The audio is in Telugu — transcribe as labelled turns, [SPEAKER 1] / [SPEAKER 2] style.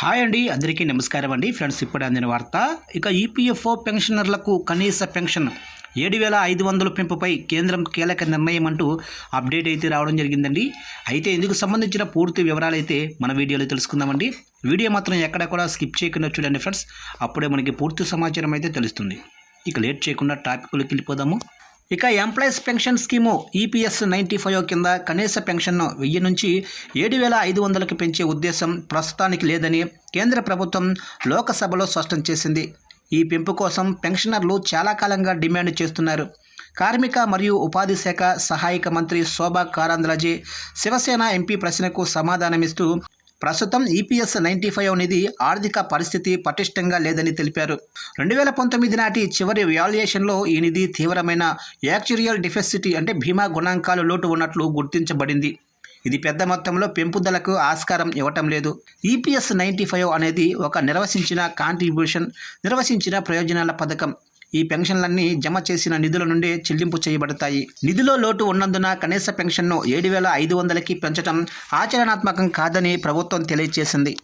[SPEAKER 1] హాయ్ అండి అందరికీ నమస్కారం అండి. ఫ్రెండ్స్ ఇప్పుడు అందిన వార్త ఇక ఈపీఎఫ్ఓ పెన్షనర్లకు కనీస పెన్షన్. ఏడు వేల ఐదు వందల పెంపుపై కేంద్రం కీలక నిర్ణయం అంటూ అప్డేట్ అయితే రావడం జరిగిందండి. అయితే ఇందుకు సంబంధించిన పూర్తి వివరాలు అయితే మన వీడియోలో తెలుసుకుందామండి. వీడియో మాత్రం ఎక్కడ కూడా స్కిప్ చేయకుండా చూడండి ఫ్రెండ్స్. అప్పుడే మనకి పూర్తి సమాచారం అయితే తెలుస్తుంది. ఇక లేట్ చేయకుండా టాపిక్లోకి వెళ్ళిపోదాము. ఇక employees pension scheme EPS ninety five కింద కనీస పెన్షన్ను వెయ్యి నుంచి ఏడు వేల ఐదు వందలకు పెంచే ఉద్దేశం ప్రస్తుతానికి లేదని కేంద్ర ప్రభుత్వం లోకసభలో స్పష్టం చేసింది. ఈ పెంపు కోసం పెన్షనర్లు చాలా కాలంగా డిమాండ్ చేస్తున్నారు. కార్మిక మరియు ఉపాధి శాఖ సహాయక మంత్రి శోభా కారాంద్రాజీ శివసేన ఎంపీ ప్రశ్నకు సమాధానమిస్తూ ప్రస్తుతం ఈపీఎస్ నైంటీ ఫైవ్ అనేది ఆర్థిక పరిస్థితి పటిష్టంగా లేదని తెలిపారు. రెండు వేల పంతొమ్మిది నాటి చివరి వాల్యుయేషన్లో ఈ నిధి తీవ్రమైన యాక్చురియల్ డిఫెసిటీ అంటే భీమా గుణాంకాలు లోటు ఉన్నట్లు గుర్తించబడింది. ఇది పెద్ద మొత్తంలో పెంపుదలకు ఆస్కారం ఇవ్వటం లేదు. ఈపీఎస్ నైంటీ ఫైవ్ అనేది ఒక నిర్వచించిన కాంట్రిబ్యూషన్ నిర్వచించిన ప్రయోజనాల పథకం. ఈ పెన్షన్లన్నీ జమ చేసిన నిధుల నుండి చెల్లింపు చేయబడతాయి. నిధిలో లోటు ఉన్నందున కనీస పెన్షన్ను ఏడు వేల ఐదు వందలకి పెంచడం ఆచరణాత్మకం కాదని ప్రభుత్వం తెలియజేసింది.